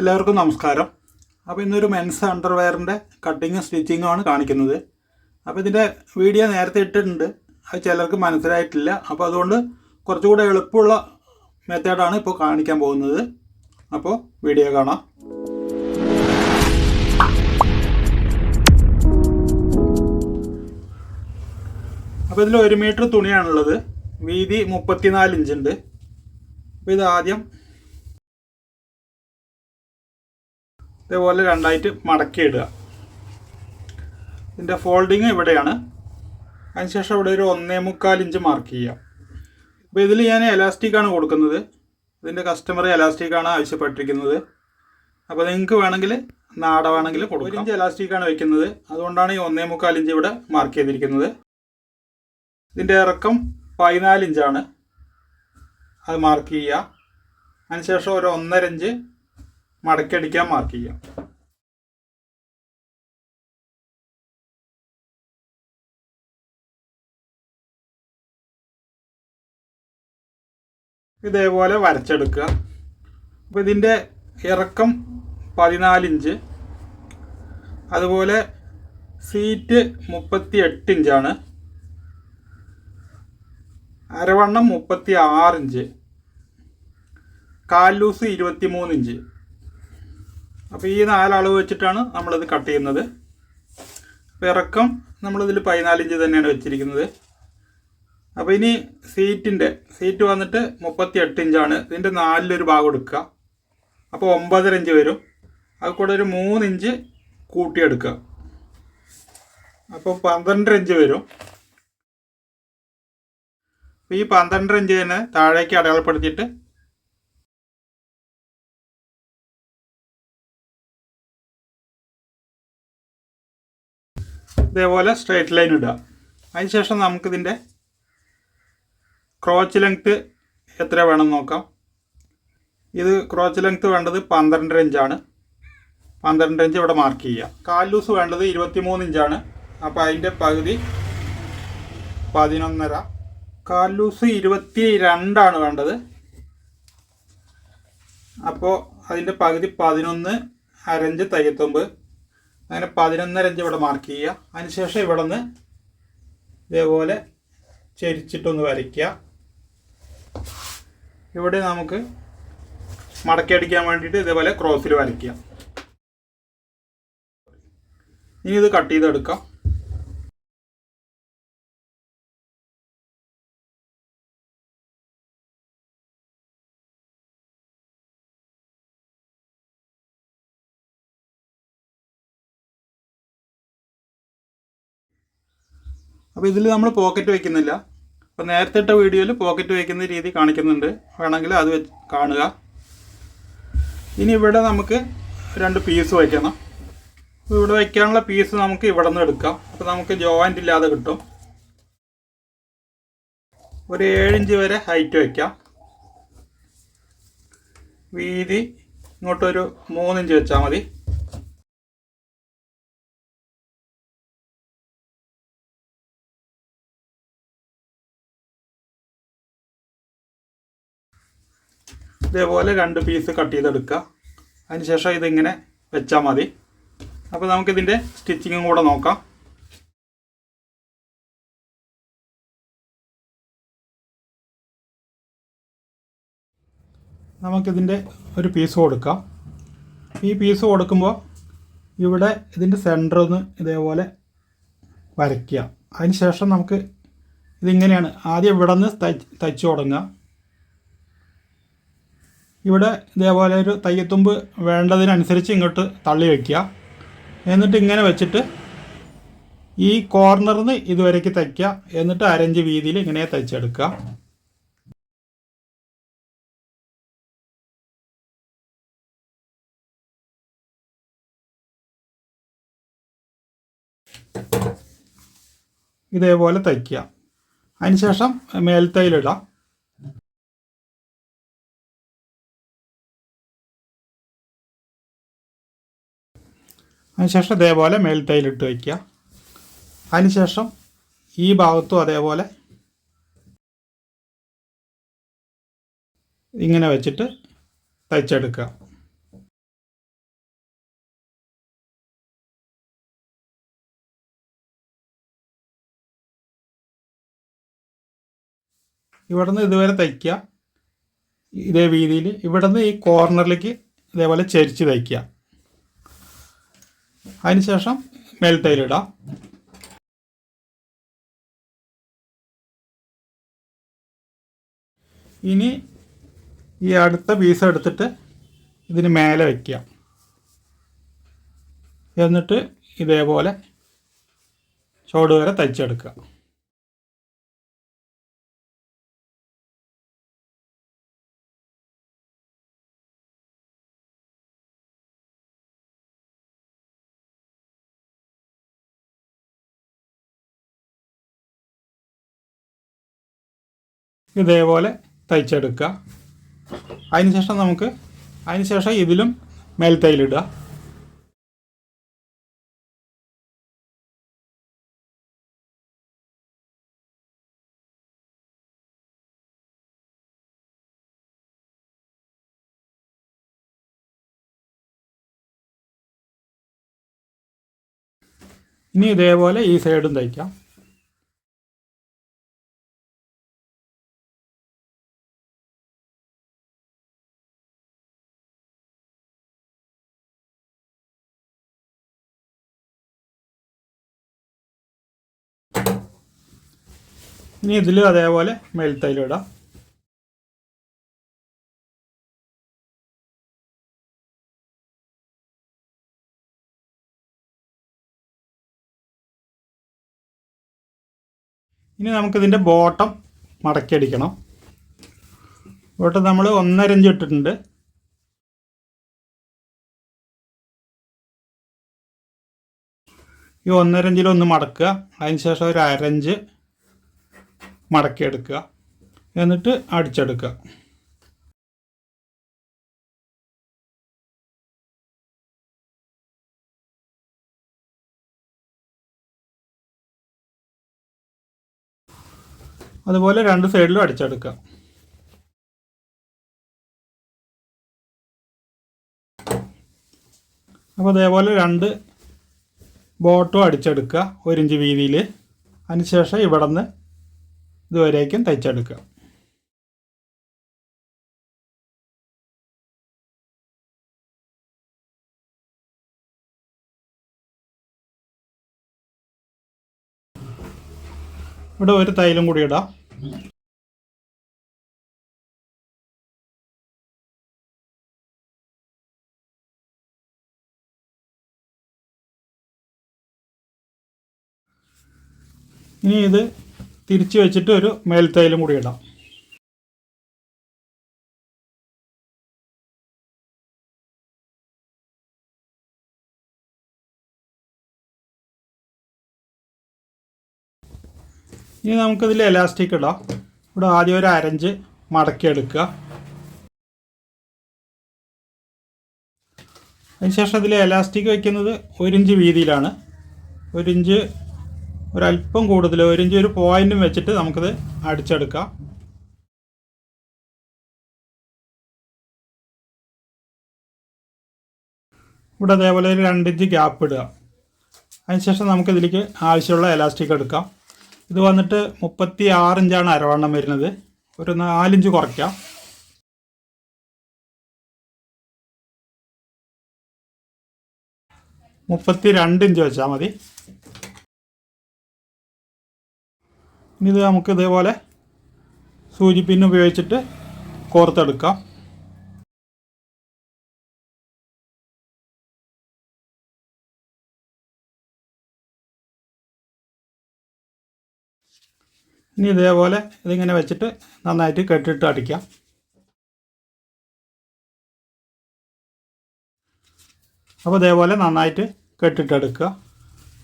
എല്ലാവർക്കും നമസ്കാരം. അപ്പോൾ ഇന്നൊരു മെൻസ് അണ്ടർവെയറിന്റെ കട്ടിങ്ങും സ്റ്റിച്ചിങ്ങും ആണ് കാണിക്കുന്നത്. അപ്പോൾ ഇതിന്റെ വീഡിയോ നേരത്തെ ഇട്ടിട്ടുണ്ട്. അത് ചിലർക്ക് മനസ്സിലായിട്ടില്ല. അപ്പോൾ അതുകൊണ്ട് കുറച്ചുകൂടെ എളുപ്പമുള്ള മെത്തേഡാണ് ഇപ്പോൾ കാണിക്കാൻ പോകുന്നത്. അപ്പോൾ വീഡിയോ കാണാം. അപ്പോൾ ഇതിൽ ഒരു മീറ്റർ തുണിയാണുള്ളത്. വീതി മുപ്പത്തിനാല് ഇഞ്ചുണ്ട് അപ്പോൾ ഇത് ആദ്യം ഇതേപോലെ രണ്ടായിട്ട് മടക്കി ഇടുക ഇതിന്റെ ഫോൾഡിങ് ഇവിടെയാണ്. അതിനുശേഷം ഇവിടെ ഒരു ഒന്നേ മുക്കാൽ ഇഞ്ച് മാർക്ക് ചെയ്യുക. അപ്പോൾ ഇതിൽ ഞാൻ എലാസ്റ്റിക്കാണ് കൊടുക്കുന്നത്. ഇതിന്റെ കസ്റ്റമർ എലാസ്റ്റിക്കാണ് ആവശ്യപ്പെട്ടിരിക്കുന്നത്. അപ്പോൾ നിങ്ങൾക്ക് വേണമെങ്കിൽ നാട വേണമെങ്കിൽ കൊടുക്കും ഇഞ്ച് എലാസ്റ്റിക്കാണ് വയ്ക്കുന്നത് അതുകൊണ്ടാണ് ഈ ഒന്നേ മുക്കാൽ ഇഞ്ച് ഇവിടെ മാർക്ക് ചെയ്തിരിക്കുന്നത്. ഇതിന്റെ ഇറക്കം പതിനാല് ഇഞ്ചാണ്. അത് മാർക്ക് ചെയ്യുക. അതിനുശേഷം ഒരു ഒന്നര ഇഞ്ച് മടക്കടിക്കാൻ മാർക്ക് ചെയ്യാം. ഇതേപോലെ വരച്ചെടുക്കുക. അപ്പോൾ ഇതിന്റെ ഇറക്കം പതിനാലിഞ്ച്. അതുപോലെ സീറ്റ് മുപ്പത്തി എട്ട് ഇഞ്ചാണ്. അരവണ്ണം മുപ്പത്തി ആറ് ഇഞ്ച് കാൽ ലൂസ് ഇരുപത്തി മൂന്ന് ഇഞ്ച്. അപ്പോൾ ഈ നാലളവ് വെച്ചിട്ടാണ് നമ്മളിത് കട്ട് ചെയ്യുന്നത്. അപ്പോൾ ഇറക്കം നമ്മളിതിൽ പതിനാലിഞ്ച് തന്നെയാണ് വെച്ചിരിക്കുന്നത്. അപ്പോൾ ഇനി സീറ്റിന്റെ സീറ്റ് വന്നിട്ട് മുപ്പത്തി എട്ട് ഇഞ്ചാണ് ഇതിന്റെ നാലിലൊരു ഭാഗം എടുക്കുക. അപ്പോൾ ഒമ്പതര ഇഞ്ച് വരും. അത് കൂടെ ഒരു മൂന്ന് ഇഞ്ച് കൂട്ടിയെടുക്കുക. അപ്പോൾ പന്ത്രണ്ടര ഇഞ്ച് വരും. അപ്പോൾ ഈ പന്ത്രണ്ടര ഇഞ്ച് തന്നെ താഴേക്ക് അടയാളപ്പെടുത്തിയിട്ട് ഇതേപോലെ സ്ട്രേറ്റ് ലൈൻ ഇടുക. അതിനുശേഷം നമുക്കിതിന്റെ ക്രോച്ച് ലെങ്ത്ത് എത്ര വേണം നോക്കാം. ഇത് ക്രോച്ച് ലെങ്ത്ത് വേണ്ടത് പന്ത്രണ്ടര ഇഞ്ചാണ് പന്ത്രണ്ട് ഇഞ്ച് ഇവിടെ മാർക്ക് ചെയ്യുക. കാൽ ലൂസ് വേണ്ടത് ഇരുപത്തിമൂന്ന് ഇഞ്ചാണ് അപ്പോൾ അതിന്റെ പകുതി പതിനൊന്നര. കാൽ ലൂസ് ഇരുപത്തി രണ്ടാണ് വേണ്ടത്. അപ്പോൾ അതിന്റെ പകുതി പതിനൊന്ന് അരഞ്ച് തയ്യത്തൊമ്പ് അങ്ങനെ പതിനൊന്നര ഇഞ്ച് ഇവിടെ മാർക്ക് ചെയ്യുക. അതിനുശേഷം ഇവിടെ നിന്ന് ഇതേപോലെ ചരിച്ചിട്ടൊന്ന് വരയ്ക്കുക. ഇവിടെ നമുക്ക് മടക്കി അടിക്കാൻ വേണ്ടിയിട്ട് ഇതേപോലെ ക്രോസിൽ വരയ്ക്കുക. ഇനി ഇത് കട്ട് ചെയ്തെടുക്കാം. അപ്പോൾ ഇതിൽ നമ്മൾ പോക്കറ്റ് വയ്ക്കുന്നില്ല അപ്പോൾ നേരത്തെ ഇട്ട വീഡിയോയിൽ പോക്കറ്റ് വയ്ക്കുന്ന രീതി കാണിക്കുന്നുണ്ട്. വേണമെങ്കിൽ അത് കാണുക. ഇനി ഇവിടെ നമുക്ക് രണ്ട് പീസ് വയ്ക്കണം ഇവിടെ വയ്ക്കാനുള്ള പീസ് നമുക്ക് ഇവിടെ നിന്ന് എടുക്കാം. അപ്പോൾ നമുക്ക് ജോയിന്റ് ഇല്ലാതെ കിട്ടും. ഒരു ഏഴിഞ്ച് വരെ ഹൈറ്റ് വയ്ക്കാം വീതി ഇങ്ങോട്ടൊരു മൂന്നിഞ്ച് വെച്ചാൽ മതി. ഇതേപോലെ രണ്ട് പീസ് കട്ട് ചെയ്തെടുക്കുക. അതിനുശേഷം ഇതിങ്ങനെ വെച്ചാൽ മതി. അപ്പോൾ നമുക്കിതിന്റെ സ്റ്റിച്ചിങ്ങും കൂടെ നോക്കാം. നമുക്കിതിന്റെ ഒരു പീസ് കൊടുക്കാം. ഈ പീസ് കൊടുക്കുമ്പോൾ ഇവിടെ ഇതിന്റെ സെന്റർ ഒന്ന് ഇതേപോലെ വരയ്ക്കുക. അതിന് ശേഷം നമുക്ക് ഇതിങ്ങനെയാണ്. ആദ്യം ഇവിടെ നിന്ന് തയ്ച്ച് തുടങ്ങുക. ഇവിടെ ഇതേപോലെ ഒരു തയ്യത്തുമ്പ് വേണ്ടതിനനുസരിച്ച് ഇങ്ങോട്ട് തള്ളി വയ്ക്കുക എന്നിട്ട് ഇങ്ങനെ വെച്ചിട്ട് ഈ കോർണറിൽ നിന്ന് ഇതുവരേക്ക് തയ്ക്കുക. എന്നിട്ട് അരഞ്ച് വീതിയിൽ ഇങ്ങനെ തയ്ച്ചെടുക്കുക. ഇതേപോലെ തയ്ക്കുക. അതിനുശേഷം മേൽത്തൈലിടാം. അതിനുശേഷം ഇതേപോലെ മേൽത്തൈലിട്ട് വയ്ക്കുക. അതിനുശേഷം ഈ ഭാഗത്തും അതേപോലെ ഇങ്ങനെ വെച്ചിട്ട് തയ്ച്ചെടുക്കുക. ഇവിടുന്ന് ഇതുവരെ തയ്ക്കുക. ഇതേ രീതിയിൽ ഇവിടുന്ന് ഈ കോർണറിലേക്ക് ഇതേപോലെ ചരിച്ച് തയ്ക്കുക. അതിനുശേഷം മേൽത്തൈലിടാം ഇനി ഈ അടുത്ത പീസ് എടുത്തിട്ട് ഇതിന് മേലെ വയ്ക്കുക എന്നിട്ട് ഇതേപോലെ ചോട് വരെ തയ്ച്ചെടുക്കുക. ഇതേപോലെ തയ്ച്ചെടുക്കുക. അതിനുശേഷം നമുക്ക് അതിനുശേഷം ഇതിലും മേൽത്തൈലിടുക. ഇനി ഇതേപോലെ ഈ സൈഡും തയ്ക്കാം. ഇനി ഇതിലും അതേപോലെ മേൽത്തൈലും ഇടാം. ഇനി നമുക്കിതിന്റെ ബോട്ടം മടക്കിയടിക്കണം. ബോട്ടം നമ്മൾ ഒന്നരഞ്ച് ഇട്ടിട്ടുണ്ട്. ഈ ഒന്നരഞ്ചിലൊന്ന് മടക്കുക. അതിന് ശേഷം ഒരു അരഞ്ച് മടക്കിയെടുക്കുക. എന്നിട്ട് അടിച്ചെടുക്കുക. അതുപോലെ രണ്ട് സൈഡിലും അടിച്ചെടുക്കുക. അപ്പോൾ അതേപോലെ രണ്ട് ബോട്ടും അടിച്ചെടുക്കുക. ഒരു ഇഞ്ച് വീതിയിൽ. അതിനുശേഷം ഇവിടെ നിന്ന് ഇതുവരേക്കും തയ്ച്ചെടുക്കുക. ഇവിടെ ഒരു തൈലും കൂടി ഇടാം. ഇനി ഇത് തിരിച്ച് വെച്ചിട്ട് ഒരു മേൽത്തൈലും കൂടി ഇടാം. ഇനി നമുക്കിതിൽ എലാസ്റ്റിക് ഇടാം. ഇവിടെ ആദ്യം ഒരു അരഞ്ച് മടക്കിയെടുക്കുക അതിനുശേഷം അതിൽ എലാസ്റ്റിക് വയ്ക്കുന്നത് ഒരു ഇഞ്ച് വീതിയിലാണ്. ഒരു ഇഞ്ച് ഒരല്പം കൂടുതൽ ഒരു ഇഞ്ച് ഒരു പോയിന്റും വെച്ചിട്ട് നമുക്കിത് അടിച്ചെടുക്കാം. ഇവിടെ അതേപോലെ ഒരു രണ്ടിഞ്ച് ഗ്യാപ്പ് ഇടുക. അതിനുശേഷം നമുക്കിതിലേക്ക് ആവശ്യമുള്ള എലാസ്റ്റിക് എടുക്കാം. ഇത് വന്നിട്ട് മുപ്പത്തി ആറ് ഇഞ്ചാണ് അരവണ്ണം വരുന്നത്. ഒരു നാലിഞ്ച് കുറയ്ക്കാം. മുപ്പത്തി രണ്ട് ഇഞ്ച് വെച്ചാൽ മതി. ഇനി ഇത് നമുക്ക് ഇതേപോലെ സൂചി പിന്ന് ഉപയോഗിച്ചിട്ട് കോർത്തെടുക്കാം. ഇനി ഇതേപോലെ ഇതിങ്ങനെ വെച്ചിട്ട് നന്നായിട്ട് കെട്ടിട്ട് അടിക്കാം. അപ്പോൾ ഇതേപോലെ നന്നായിട്ട് കെട്ടിട്ടെടുക്കുക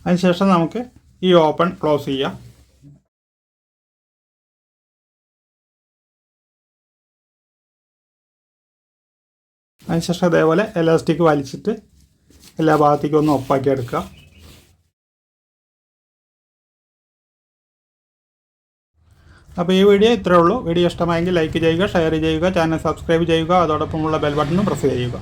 അതിനുശേഷം നമുക്ക് ഈ ഓപ്പൺ ക്ലോസ് ചെയ്യാം. അതിനുശേഷം അതേപോലെ എലാസ്റ്റിക് വലിച്ചിട്ട് എല്ലാ ഭാഗത്തേക്കും ഒന്ന് ഒപ്പാക്കി എടുക്കുക. അപ്പോൾ ഈ വീഡിയോ ഇത്രേ ഉള്ളൂ. വീഡിയോ ഇഷ്ടമായെങ്കിൽ ലൈക്ക് ചെയ്യുക ഷെയർ ചെയ്യുക ചാനൽ സബ്സ്ക്രൈബ് ചെയ്യുക അതോടൊപ്പമുള്ള ബെൽ ബട്ടണും പ്രസ് ചെയ്യുക.